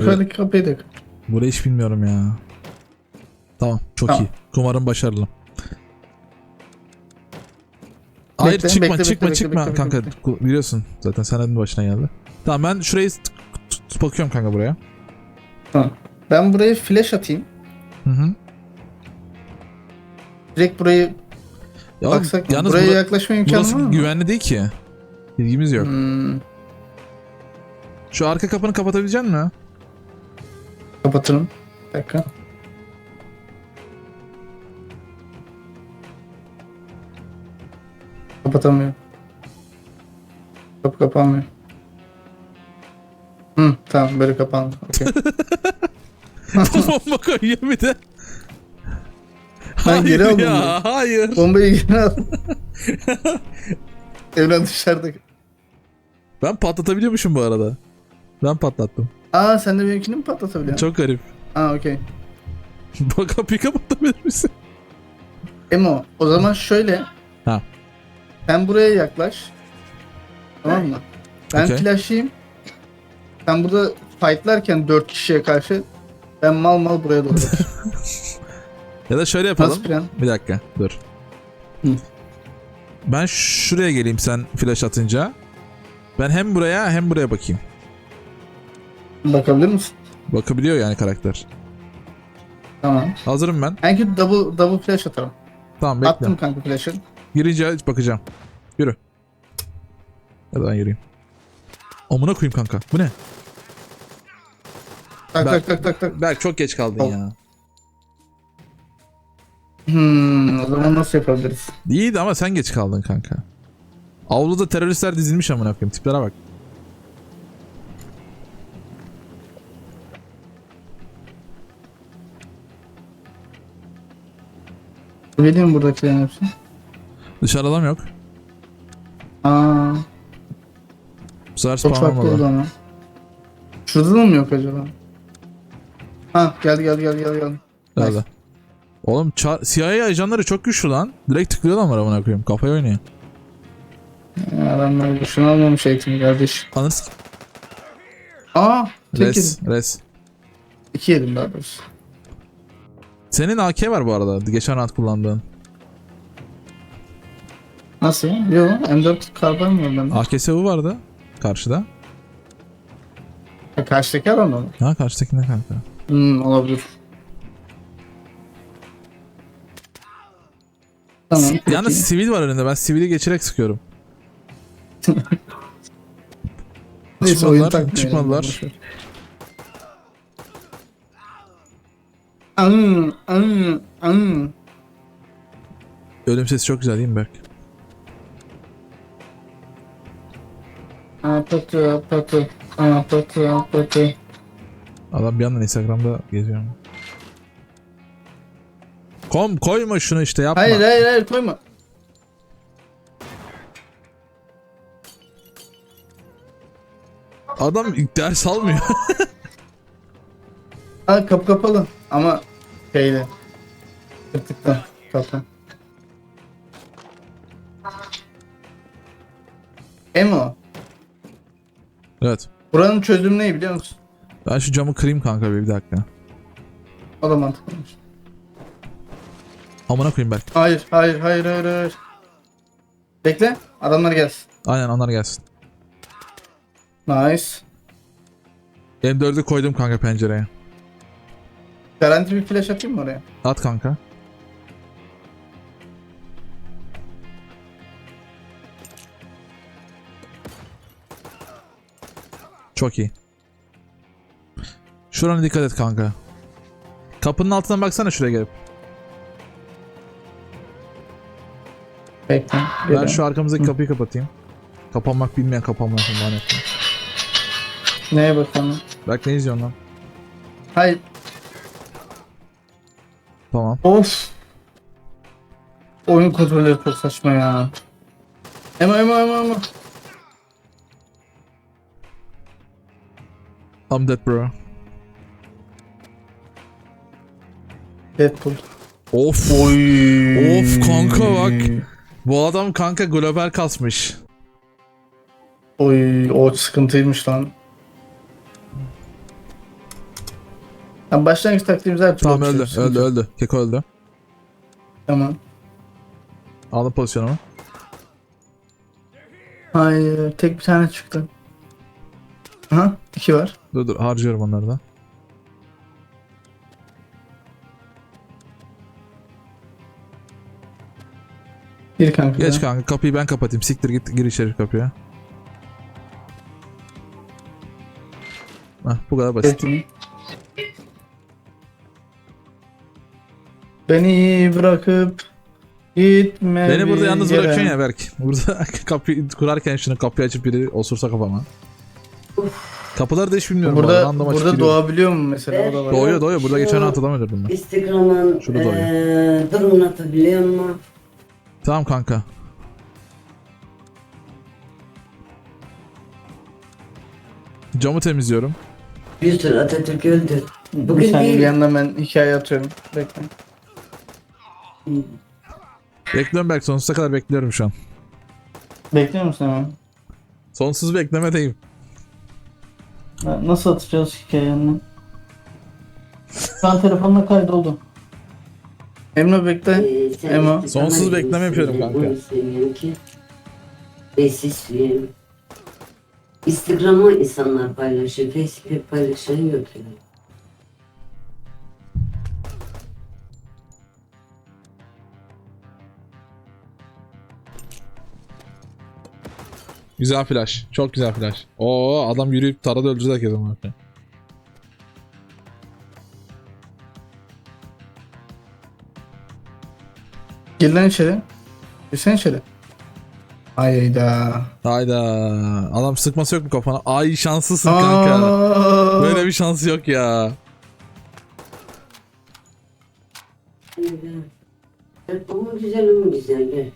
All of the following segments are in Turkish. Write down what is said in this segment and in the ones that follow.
Yukarıdaki kapıyı da Burayı hiç bilmiyorum ya. Tamam çok Tamam. iyi. Umarım başarılı. Hayır Bekle, çıkma bekle, çıkma bekle, çıkma bekle, kanka. bekle. Biliyorsun zaten senenin başına geldi. Tamam ben şurayı t- t- bakıyorum kanka buraya. Tamam. Ben buraya flash atayım. Hı hı. Direkt burayı Ya baksak mı? yalnız Buraya bura- yaklaşma imkanı burası var mı? güvenli değil ki. Bilgimiz yok. Hmm, Şu arka kapını kapatabilecek misin? Kapatırım. Bir dakika. Kapatamıyorum. Kapı kapanmıyor. Hı, tamam böyle kapandı. Okey. Bomba koyuyor bir de. Ben geri aldım ya, hayır. Bombayı geri al. Evren dışarıda. Ben patlatabiliyormuşum bu arada. Ben patlattım. Aa sen de benimkini mi patlatabiliyorsun? Çok garip. Aa okey. Bak kapıyı kapatabilir misin? Emo o zaman şöyle. Ha. Sen buraya yaklaş. Tamam mı? Ben Okey. flash'ıyım. Sen burada fightlarken 4 kişiye karşı ben mal mal buraya doğru. Ya da şöyle yapalım. Nasıl plan? Bir dakika dur. Hı. Ben şuraya geleyim sen flash atınca. Ben hem buraya hem buraya bakayım. Bakabilir misin? Bakabiliyor yani karakter. Tamam. Hazırım ben. En kötü double, double flash atarım. Tamam bekle. Attım kanka flash'ı. Girince bakacağım. Yürü. Ben yürüyeyim. Amına koyayım kanka. Bu ne? Tak Ben- tak tak tak tak. Berk çok geç kaldın Tamam. ya. Hmm, o zaman nasıl yapabiliriz? İyiydi ama sen geç kaldın kanka. Avluda teröristler dizilmiş amına koyayım. Tiplere bak. Vereyim mi buradakilerin hepsini? Dışarı adam yok. Aa, Bu sefer çok spawn farklı oldu olmadı. ama. Şurada da mı yok acaba? Ha geldi geldi geldi geldi. geldi. Nerede? Oğlum ça- CIA ajanları çok güçlü lan. Direkt tıklıyorlar amına koyayım. Kafaya oynuyor. Ya Adamlar şunu almamış eğitimi kardeş. Anırız ki. Aa tek Res. yedim. Res. İki yedim daha doğrusu. Senin AK var bu arada. Geçen round kullandığın. Nasıl? Yo M4 karbon mu bende? AKSU vardı. Karşıda. Ha, karşıdaki adam mı? Ha karşıdaki ne kanka? Hmm olabilir. Tamam. Si- peki. Yalnız sivil var önünde. Ben sivili geçerek sıkıyorum. Neyse, oyun çıkmadılar, takmayalım, çıkmadılar. boş ver. Anı, anı, sesi çok güzel değil mi Berk? Apatı, apatı, apatı, apatı. Adam bir yandan Instagram'da geziyor. Kom koyma şunu işte yapma. Hayır hayır hayır koyma. Adam ders almıyor. Ha kapı kapalı ama şeyle. Kırtıkta kapı. Emo. evet. Buranın çözümü ne biliyor musun? Ben şu camı kırayım kanka bir, bir dakika. O da mantıklıymış. Amına koyayım Berk. Hayır hayır hayır hayır hayır. Bekle adamlar gelsin. Aynen onlar gelsin. Nice. M4'ü koydum kanka pencereye. Garanti bir flash atayım mı oraya? At kanka. Çok iyi. Şurana dikkat et kanka. Kapının altından baksana şuraya gelip. Bekle. Ben şu arkamızdaki kapıyı kapatayım. Kapanmak bilmeyen kapanmak lanet. Neye bakalım? Bak ne izliyorsun lan? Hayır. Tamam. Of. Oyun kontrolleri çok saçma ya. Emo emo emo emo. I'm dead bro. Deadpool. Of. Oy. Of kanka bak. Bu adam kanka global kasmış. Oy o sıkıntıymış lan. Ya başlangıç taktiğimiz her türlü Tamam öldü sıkıntı öldü öldü. Keko öldü. Tamam. Aldım pozisyonumu. Hayır tek bir tane çıktı. Aha iki var. Dur dur harcıyorum onları da. Bir kanka. Geç kanka kapıyı ben kapatayım. Siktir git gir içeri kapıya. Hah bu kadar basit. Geçtim. Beni bırakıp gitme Beni burada bir yalnız yere. bırakıyorsun ya Berk. Burada kapıyı kurarken şunu kapıyı açıp biri osursa kafama. Kapıları da hiç bilmiyorum. bu arada, Burada, açıp burada doğabiliyor mu mesela? O da var. Doğuyor doğuyor. Burada Şu- geçen hafta adam öldürdüm ben. Instagram'ın Şurada doğuyor. eee durumunu atabiliyor musun? Tamam kanka. Camı temizliyorum. Bir sürü Atatürk öldü. Bir Bugün bir değil. yandan ben hikaye atıyorum. Bekle. Bekliyorum Berk. Sonsuza kadar bekliyorum şu an. Bekliyor musun hemen? Sonsuz beklemedeyim. Ha, Nasıl atacağız hikayenin? Şu an telefonla kaydoldu. Emre bekle. Ee, işte Sonsuz bekleme yapıyorum kanka. Besis Instagram'ı insanlar paylaşıyor. Facebook paylaşan yok yani. Güzel flash. Çok güzel flash. Oo adam yürüyüp tarada öldürecek herkese ama. Gir lan içeri. Girsene içeri. Hayda. Hayda. Adam sıkması yok mu kafana? Ay şanslısın kanka. Aa! Böyle bir şansı yok ya. Mu güzel mu güzel?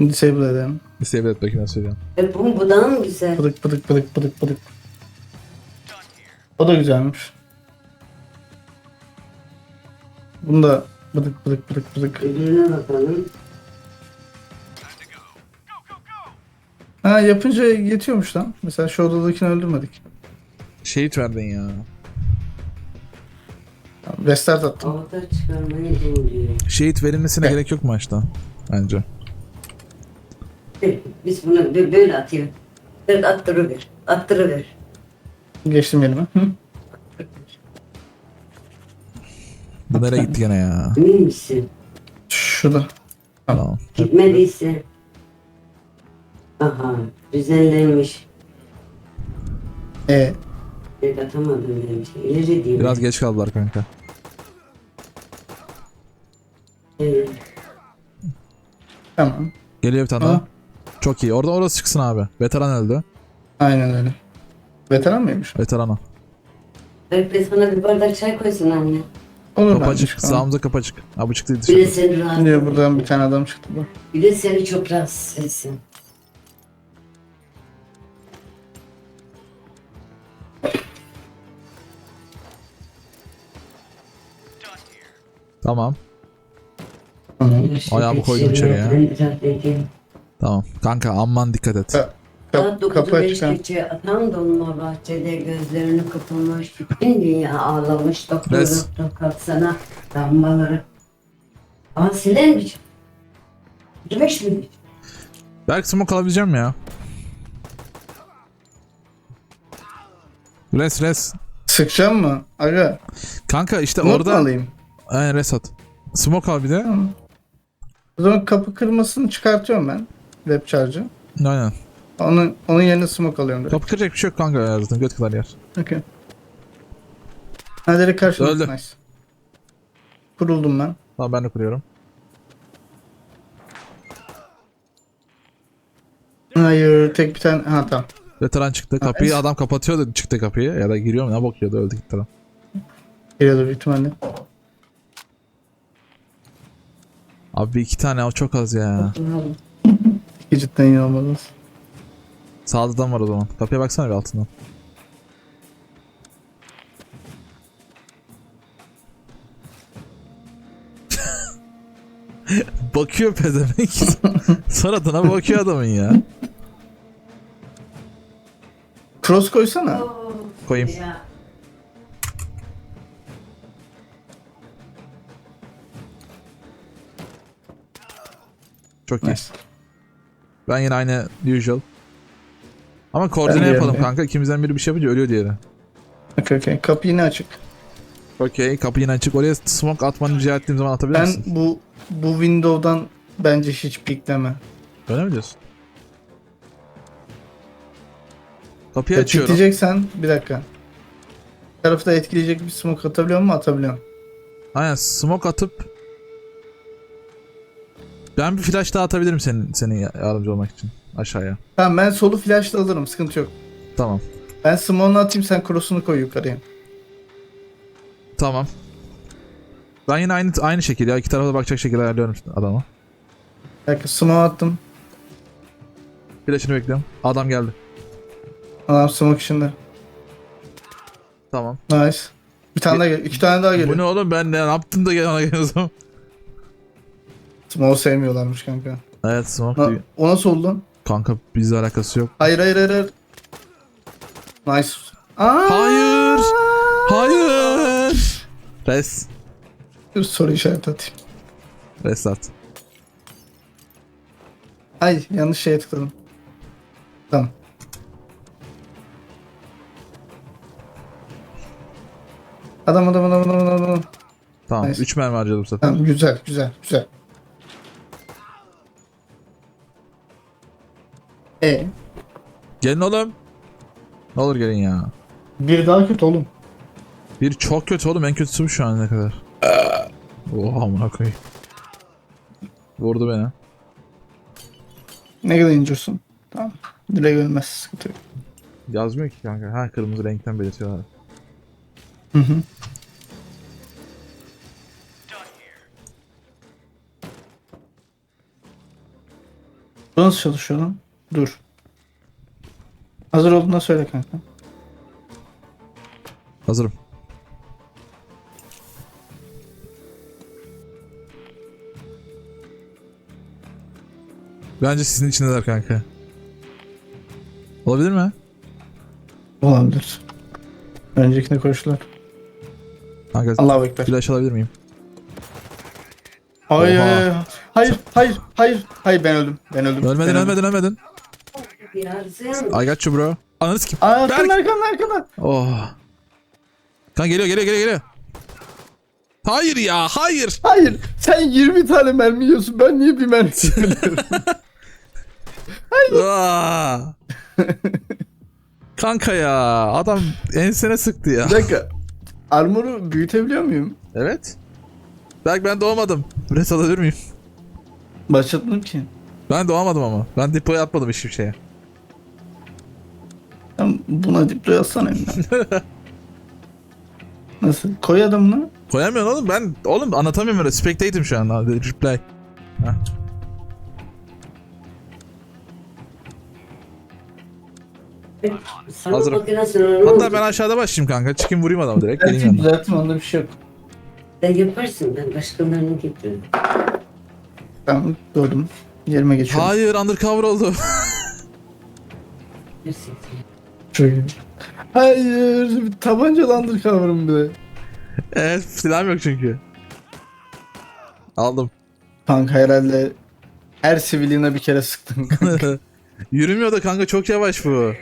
Disable edelim. Disable et bakayım nasıl söyleyeceğim. Evet, bu bu daha mı güzel? Pıdık pıdık pıdık pıdık pıdık. O da güzelmiş. Bunu da pıdık pıdık pıdık pıdık. Öbürüne bakalım. Ha yapınca yetiyormuş lan. Mesela şu odadakini öldürmedik. Şehit verdin ya. Restart attım. Avatar çıkarmayı doğruyor. Şehit verilmesine Evet. gerek yok maçta. Bence. Biz bunu bö- böyle atıyor. Attırıver. Attırıver. Geçtim yerime. Hı? Bu nereye gitti gene ya? Emin misin? Şurada. Tamam. Gitmediyse. Aha düzenlenmiş. E, Evet atamadım demiş. İleri değil. Biraz geç kaldılar kanka. Evet. tamam. Geliyor bir tane Aa. daha. Çok iyi. Orada orası çıksın abi. Veteran öldü. Aynen öyle. Veteran mıymış? Veterana. Belki sana bir bardak çay koysun anne. Olur Kapı bence. açık. Sağımıza kapı açık. Ha bu çıktı Bir de dışarı. seni rahatsız Şimdi buradan bir tane adam çıktı bu. Bir de seni çok rahatsız etsin. Tamam. Tamam. Ayağımı koydum içeri ya. Ben biraz. Tamam. Kanka aman dikkat et. Ha. Saat Kap, kapı 9'u açık. ha. 5 geçe atan dolma bahçede gözlerini kapamış. Bütün dünya ağlamış. Doktor Res. doktor kalksana. Damlaları. Aa siler mi? Beş mi? Belki smoke alabileceğim ya. Res res. Sıkacağım mı? Aga. Kanka işte Not mu orada... alayım? Aynen res at. Smoke al bir de. Tamam. O zaman kapı kırmasını çıkartıyorum ben. Lap charge'ı. Aynen. Onun, onun yerine smoke alıyorum direkt. Kapı kıracak bir şey yok kanka ya zaten göt kadar yer. Okey. Ha direkt karşıma. Öldü. Nice. Kuruldum ben. Tamam ben de kuruyorum. Hayır tek bir tane. Ha tamam. Veteran çıktı. Kapıyı es- adam kapatıyordu çıktı kapıyı. Ya da giriyor mu ne bakıyordu öldü gitti adam. Geliyordu büyük ihtimalle. Abi iki tane o çok az ya cidden inanmadınız. Sağda adam var o zaman. Kapıya baksana bir altından. bakıyor pezemek. Saratına bakıyor adamın ya. Cross koysana. Koyayım. Çok nice. iyi. Ben yine aynı usual. Ama koordine Ben de yapalım yerim. kanka. İkimizden biri bir şey yapınca ölüyor diğeri. Okey okey. Kapı yine açık. Okey kapı yine açık. Oraya smoke atmanı rica ettiğim zaman atabilir Ben misin? bu bu window'dan bence hiç pikleme. Öyle mi diyorsun? Kapıyı Ya açıyorum. Pikleyeceksen bir dakika. Bir tarafta etkileyecek bir smoke atabiliyor mu? Atabiliyorum. Aynen smoke atıp ben bir flash daha atabilirim senin senin yardımcı olmak için aşağıya. Tamam ben solu flash'la alırım. Sıkıntı yok. Tamam. Ben smoke'unu atayım sen cross'unu koy yukarıya. Tamam. Ben yine aynı aynı şekilde ya iki tarafa da bakacak şekilde ayarlıyorum adamı. Bir dakika smoke attım. Flash'ını bekliyorum. Adam geldi. Adam smoke içinde. Tamam. Nice. Bir tane daha gel. iki tane daha geliyor. Bu ne oğlum ben ne yaptım da gel ona geliyorsun. Smoke sevmiyorlarmış kanka. Evet smoke Na, diyor. o nasıl oldu? lan? Kanka bizle alakası yok. Hayır hayır hayır. hayır. Nice. Aa! Hayır. Hayır. Res. Dur soru işareti atayım. Restart. Ay yanlış şeye tıkladım. Tamam. Adam adam adam adam adam adam. Tamam. Nice. 3 mermi harcadım sefer. Tamam güzel güzel güzel. E Gelin oğlum. Ne olur gelin ya. bir daha kötü oğlum. Bir çok kötü oğlum en kötüsü bu şu an ne kadar. Oha amına koyayım. Vurdu beni. Ne kadar incesin. Tamam. Direkt ölmez sıkıntı yok. Yazmıyor ki kanka. Ha kırmızı renkten belirtiyorlar. Hı hı. Bu nasıl çalışıyor lan? Dur. Hazır olduğunda söyle kanka. Hazırım. Bence sizin içindeler kanka. Olabilir mi? Olabilir. Öncekine koştular. Kanka Allahu Ekber. flash alabilir miyim? Hayır, Oha. hayır, hayır, hayır, hayır ben öldüm. Ben öldüm. Ölmedin ben öldüm. ölmedin ölmedin. Yazın. I got you bro. Ananı kim? Aa, arkanda, arkanda, arkanda. Oh. Kanka geliyor geliyor geliyor geliyor. Hayır ya hayır. Hayır, sen 20 tane mermi yiyorsun. Ben niye bir mermi yiyorum? Aa. Kanka ya adam ensene sıktı ya. bir dakika. Armor'u büyütebiliyor muyum? Evet. Belki ben doğmadım. Res alabilir miyim? Başlatmadım ki. Ben doğamadım ama. Ben depoya atmadım hiçbir şeye. Sen buna diplo yazsana elimden. Nasıl? Koy adamını. Koyamıyorsun oğlum ben oğlum anlatamıyorum öyle. Spectate'im şu an. Hadi reply. Sana Hazırım. Hatta ben aşağıda başlayayım kanka. Çıkayım vurayım adamı direkt. Gelin Belki yanına. düzeltme onda bir şey yok. Sen yaparsın ben başkalarını getiririm. Tamam gördüm. Yerime geçiyorum. Hayır undercover oldu. Gerçekten. Çok iyi. Hayır. Tabancalandır kavramı bir de. evet silahım yok çünkü. Aldım. Kanka herhalde her siviline bir kere sıktın. Yürümüyor da kanka çok yavaş bu.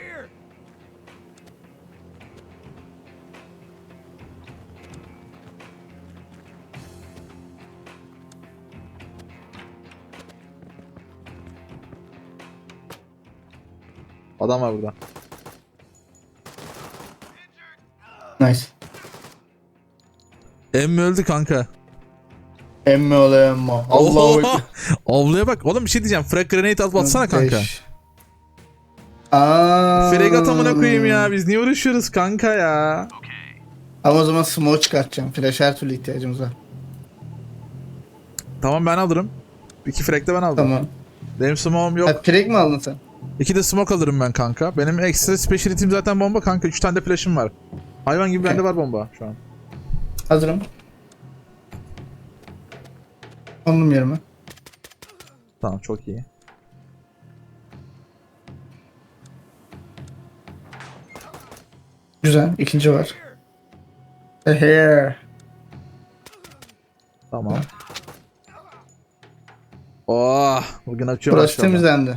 Adam var burada. Nice. Emmi öldü kanka. Emme ola emme. Allahu ekber. Avluya bak. Oğlum bir şey diyeceğim. Frag grenade atıp atsana kanka. Beş. Aa. Frag amına koyayım ya. Biz niye uğraşıyoruz kanka ya? Ama o zaman smoke çıkartacağım. Flash her türlü ihtiyacımız var. Tamam ben alırım. İki frag de ben aldım. Tamam. Benim smoke'um yok. Ha, Prek mi aldın sen? İki de smoke alırım ben kanka. Benim ekstra speciality'm zaten bomba kanka. Üç tane de flash'ım var. Hayvan gibi bende var bomba şu an. Hazırım. Konum yerime. Tamam çok iyi. Güzel. İkinci var. Ehe. Tamam. Oh, bugün açıyor Burası temizlendi.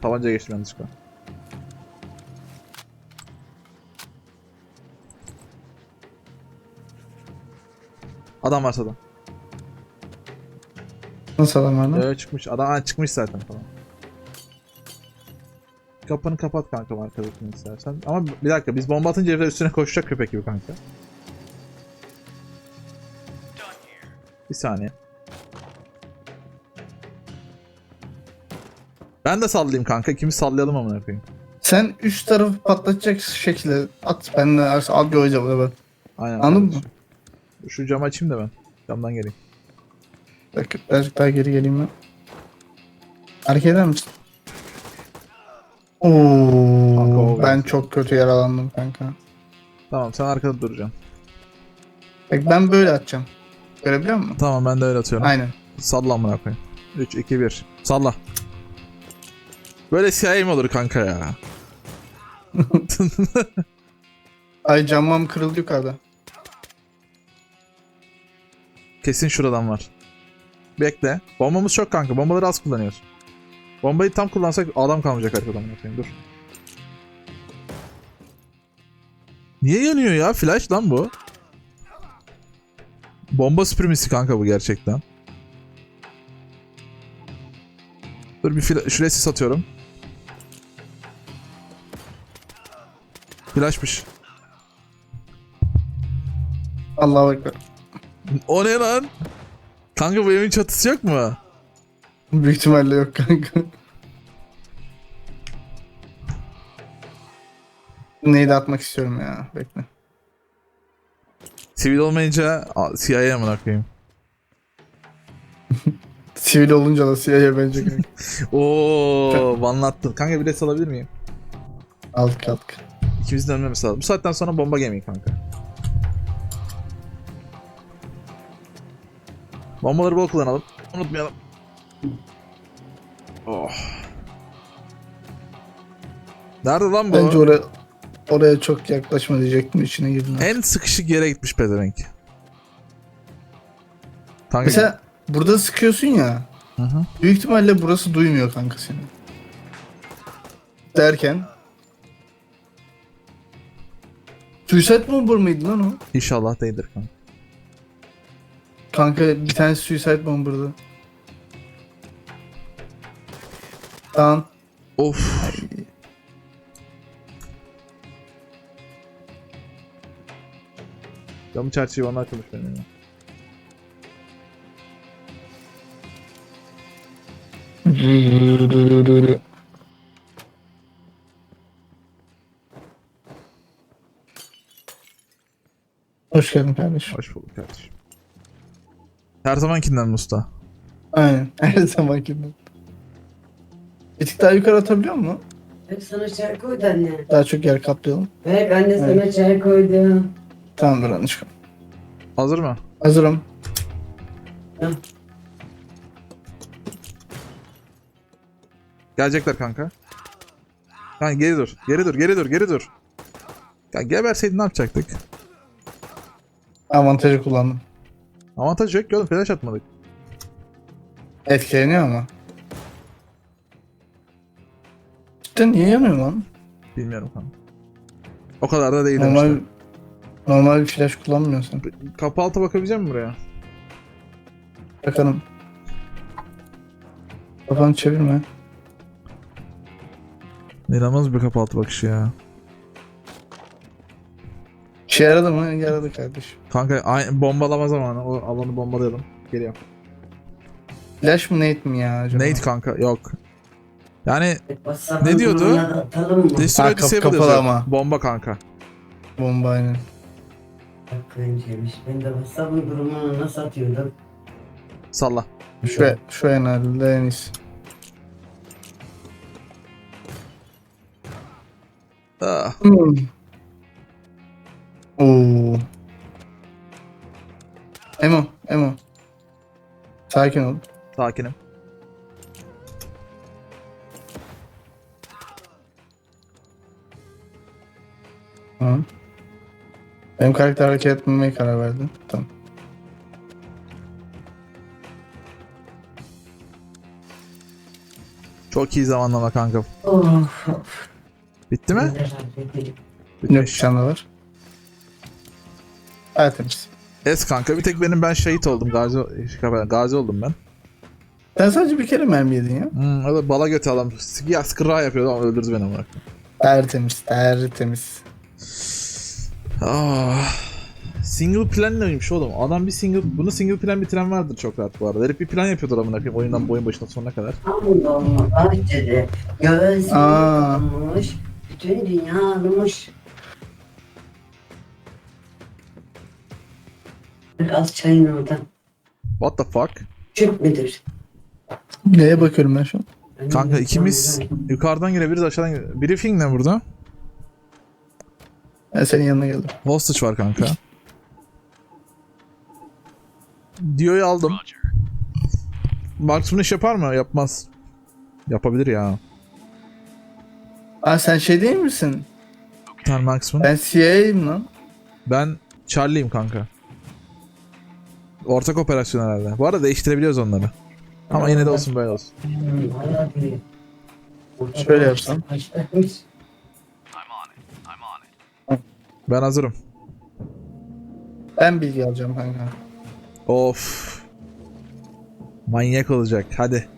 Tabanca geçtim yanlışlıkla. Adam varsa adam. Nasıl adam var lan? Öyle çıkmış. Adam ha, çıkmış zaten falan. Kapını kapat kanka arkadakini istersen. Ama bir dakika biz bomba atınca herifler üstüne koşacak köpek gibi kanka. Bir saniye. Ben de sallayayım kanka. Kimi sallayalım amına koyayım. Sen üst tarafı patlatacak şekilde at. Ben de al burada bak. Aynen. Anladın kardeşim. Şu camı açayım da ben. Camdan geleyim. Dakika, birazcık daha geri geleyim ben. Hareket eder misin? Oo, ben çok kötü yaralandım kanka. Tamam sen arkada duracaksın. Bak ben böyle atacağım. Görebiliyor musun? Tamam ben de öyle atıyorum. Aynen. Salla amına koyayım. 3 2 1. Salla. Böyle CIA mi olur kanka ya? Ay camam kırıldı yukarıda. Kesin şuradan var. Bekle. Bombamız çok kanka. Bombaları az kullanıyoruz. Bombayı tam kullansak adam kalmayacak arkadan amına koyayım. Dur. Niye yanıyor ya? Flash lan bu. Bomba süpürmesi kanka bu gerçekten. Dur bir şuraya sis atıyorum. Flashmış. Allah'a ekber. O ne lan? Kanka bu evin çatısı yok mu? Büyük ihtimalle yok kanka. Neyi de atmak istiyorum ya. Bekle. Sivil olmayınca CIA'ya amına koyayım. Sivil olunca da CIA bence kanka. Oo, anlattın. Kanka bir de alabilir miyim? aldık aldık. İkimizin ölmemesi lazım. Bu saatten sonra bomba gaming kanka. Bombaları bol kullanalım. Unutmayalım. Oh. Nerede lan bu? Bence oraya oraya çok yaklaşma diyecektim içine girdim. En sıkışık yere gitmiş pezevenk. Kanka. Mesela burada sıkıyorsun ya. Hı hı. Büyük ihtimalle burası duymuyor kanka seni. Derken. Suicide Bomber mıydı lan o? İnşallah değildir kanka. Kanka bir tane Suicide Bomber'dı. Tamam. Of. Camı çerçeği bana açılmış benim ya. Hoş geldin kardeşim. Hoş bulduk kardeşim. Her zamankinden mi usta? Aynen. Her zamankinden. Bir tık daha yukarı atabiliyor mu? Hep sana çay koydu anne. Daha çok yer kaplayalım. Bek anne sana Evet. çay koydu. Tamamdır Anışkım. Hazır mı? Hazırım. Gelecekler kanka. Kanka geri dur. Geri dur. Geri dur. Geri dur. Kanka geberseydin ne yapacaktık? Avantajı kullandım. Avantaj yok ki oğlum. Flash atmadık. Etkileniyor ama. Cidden niye yanıyor lan? Bilmiyorum kanka. O kadar da değil Normal demişler. normal bir flash kullanmıyorsun. Kapı altı bakabilecek misin buraya? Bakalım. Kafanı çevirme. İnanılmaz bir kapı altı bakışı ya. İşe yaradı mı? Yaradı kardeşim. Kanka ay- bombalama zamanı. O alanı bombalayalım. Geliyor. Flash mı Nate mi ya acaba? Nate kanka yok. Yani Ne diyordu? Destroy kap- Disable kapalı ama. Bomba kanka. Bomba aynen. Bak önceymiş. Ben de WhatsApp'ın durumunu nasıl atıyordum? Salla. Şu, şu en halde en iyisi. Ah. Hmm. Emo, Emo. Sakin ol. Sakinim. Tamam. Benim karakter hareket etmemeye karar verdim. Tamam. Çok iyi zamanlama kanka. Bitti mi? Bitmiş. Ne var? Tertemiz. Es kanka bir tek benim ben şehit oldum. Gazi, gazi oldum ben. Sen sadece bir kere mermi yedin ya. Hmm, o da bala götü adam. Ya skra yapıyordu ama öldürdü beni ama. Tertemiz, tertemiz. Ah. Single plan neymiş oğlum? Adam bir single, bunu single plan bitiren vardır çok rahat bu arada. Herif bir plan yapıyordur amına koyayım oyundan boyun başına sonuna kadar. Dolma bahçede Aa. kapanmış. Bütün dünya ağlamış. Biraz çayın orada. What the fuck? Küçük müdür? Neye bakıyorum ben şu an? Kanka ikimiz yukarıdan girebiliriz aşağıdan girebiliriz. Briefing ne burada? Ben senin yanına geldim. Hostage var kanka. Dio'yu aldım. Marks bunu iş yapar mı? Yapmaz. Yapabilir ya. Aa sen şey değil misin? Sen Marksman. Ben CIA'yim lan. Ben Charlie'yim kanka. Ortak operasyon herhalde. Bu arada değiştirebiliyoruz onları. Ama yine de olsun böyle olsun. Şöyle yapsam. Ben hazırım. Ben bilgi alacağım kanka. Of. Manyak olacak. Hadi.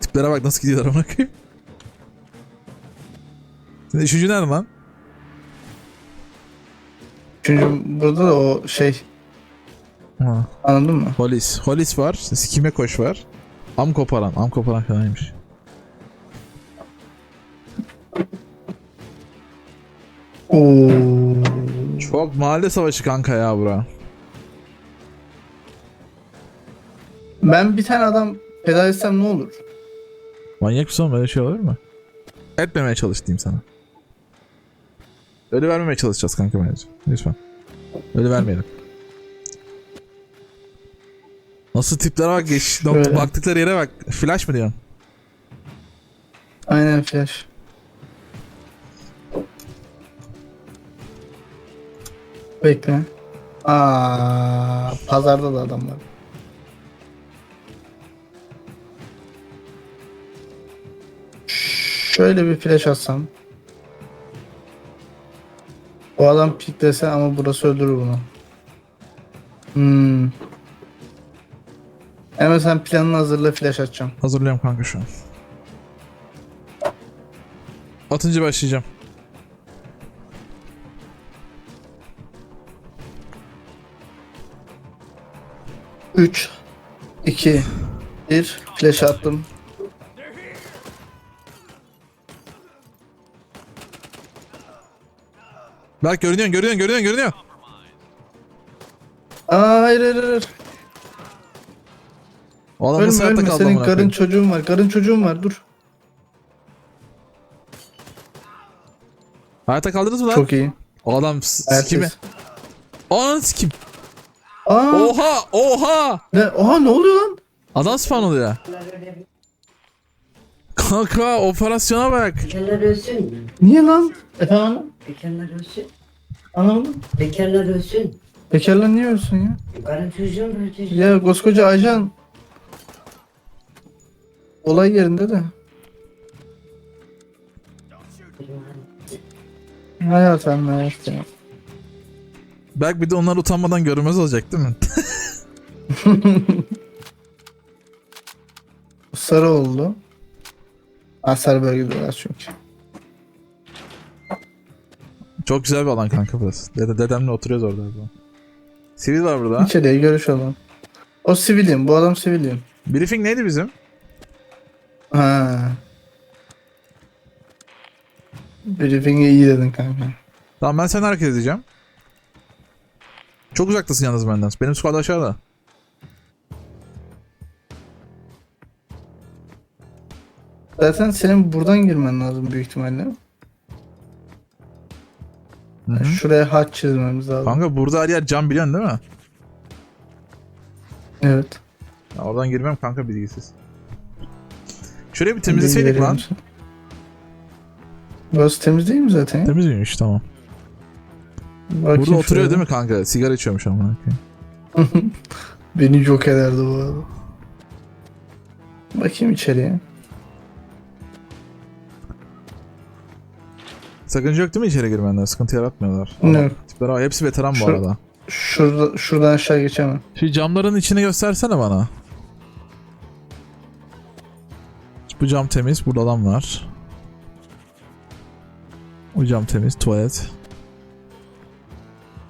Tiplere bak nasıl gidiyorlar koyayım. Üçüncü nerede lan? Çünkü burada da o şey Ha. anladın mı? Holis. Holis var. Sikime koş var. Am koparan. Am koparan falanıymış. Oo. Çok mahalle savaşı kanka ya bura. Ben bir tane adam feda etsem ne olur? Manyak mısın böyle şey olur mu? Etmemeye çalış diyeyim sana. Öyle vermemeye çalışacağız kanka bence. Lütfen. Öyle vermeyelim. Nasıl tiplere bak geç. Şöyle. Baktıkları yere bak. Flash mı diyorsun? Aynen flash. Bekle. Aa, pazarda da adam var. Şöyle bir flash atsam. O adam piklese ama burası öldürür bunu. Hmm. Hemen sen planını hazırla flash atacağım. Hazırlıyorum kanka şu an. Atınca başlayacağım. Üç, iki, bir. flash attım. Bak görünüyor, görünüyor, görünüyor, görünüyor. Aa hayır hayır hayır. O adam Ölme nasıl hayatta ölme kaldı senin amına karın koyayım? çocuğun var. Karın çocuğun var dur. Hayatta kaldınız mı lan? Çok iyi. O adam s- sikimi. Herkes. Ananı sikim. Aa Oha, oha. ne, oha ne oluyor lan? Adam spawn oluyor. Kanka operasyona bak. Bekarlar ölsün mü? Niye lan? Efendim? Bekarlar ölsün. Anlamadım. Bekarlar ölsün. Bekarlar niye ölsün ya? Karın çocuğun ölecek. Ya koskoca ajan. Olay yerinde de. Hayat hayat ya. Belki bir de onlar utanmadan görünmez olacak değil mi? Sarı oldu. Ha sarı bölgedeler çünkü. Çok güzel bir alan kanka burası. Dede, dedemle oturuyoruz orada. Sivil var burada. İçeriye görüş alalım. O sivilim. Bu adam sivilim. Briefing neydi bizim? Ha. Briefing'i iyi dedin kanka. Tamam ben seni hareket edeceğim. Çok uzaktasın yalnız benden. Benim squad aşağıda. Zaten senin buradan girmen lazım büyük ihtimalle. Hı hı. Şuraya haç çizmemiz lazım. Kanka burada her yer cam biliyorsun değil mi? Evet. Ya oradan girmem kanka bilgisiz. Şurayı bir temizleseydik lan. musun? Burası temiz değil mi zaten? Temiz miymiş tamam. Bakayım Burada oturuyor şöyle. değil mi kanka? Sigara içiyormuş ama. Beni yok ederdi bu arada. Bakayım içeriye. Sakınca yok değil mi içeri girmende? Sıkıntı yaratmıyorlar. Yok. Tipler abi hepsi veteran bu Şu- arada. Şurada, şuradan aşağı geçemem. Şu camların içini göstersene bana. Bu cam temiz. Burada adam var. Bu cam temiz. Tuvalet.